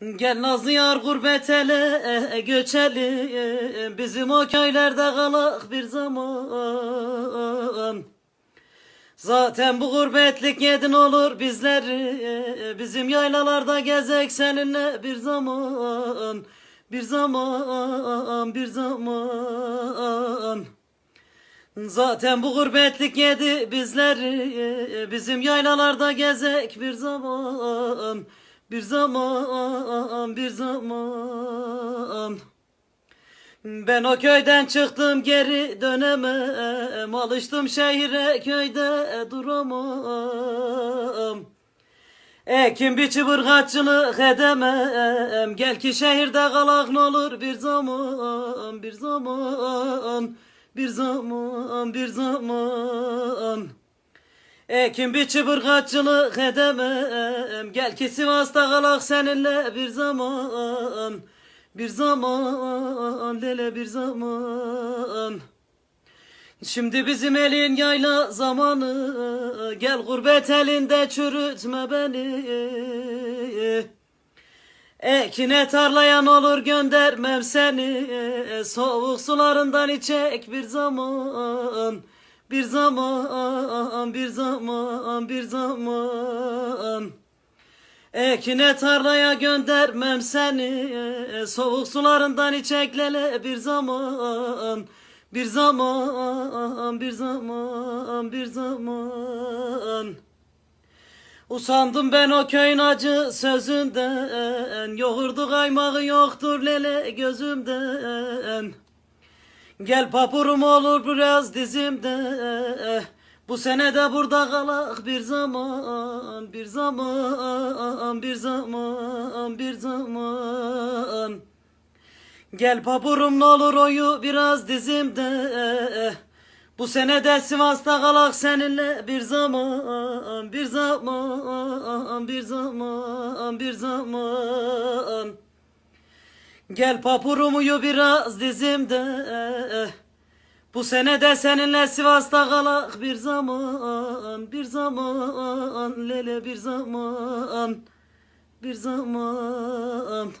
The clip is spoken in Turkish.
Gel nazlı yar gurbet ele göçeli Bizim o köylerde kalak bir zaman. Zaten bu gurbetlik yedin olur bizleri. Bizim yaylalarda gezek seninle bir zaman. Bir zaman, bir zaman. Zaten bu gurbetlik yedi bizleri. Bizim yaylalarda gezek bir zaman Bir zaman, bir zaman. Ben o köyden çıktım geri dönemem. Alıştım şehire köyde duramam. Ekim biçi bırgatçılık edemem? Gel ki şehirde kalak ne olur? Bir zaman Bir zaman. Bir zaman Bir zaman Ekim biçi bırgatçılık edemem. Gel ki Sivas'ta kalak seninle bir zaman. Bir zaman lele bir zaman. Şimdi bizim elin yayla zamanı. Gel gurbet elinde çürütme beni. Ekine tarlayan olur göndermem seni. Soğuk sularından içek bir zaman Bir zaman, bir zaman, bir zaman. Ekine tarlaya göndermem seni. Soğuk sularından içeklele bir zaman. Bir zaman, bir zaman, bir zaman. Usandım ben o köyün acı sözünden. Yoğurdu kaymağı yoktur lele gözümden Gel papurum olur biraz dizimde. Bu sene de burada kalak bir zaman Bir zaman, bir zaman, bir zaman. Gel papurum ne olur oyu biraz dizimde. Bu sene de Sivas'ta kalak seninle bir zaman Bir zaman, bir zaman, bir zaman Gel papurum uyu biraz dizimde. Bu sene de seninle Sivas'ta kalak bir zaman Bir zaman lele bir zaman Bir zaman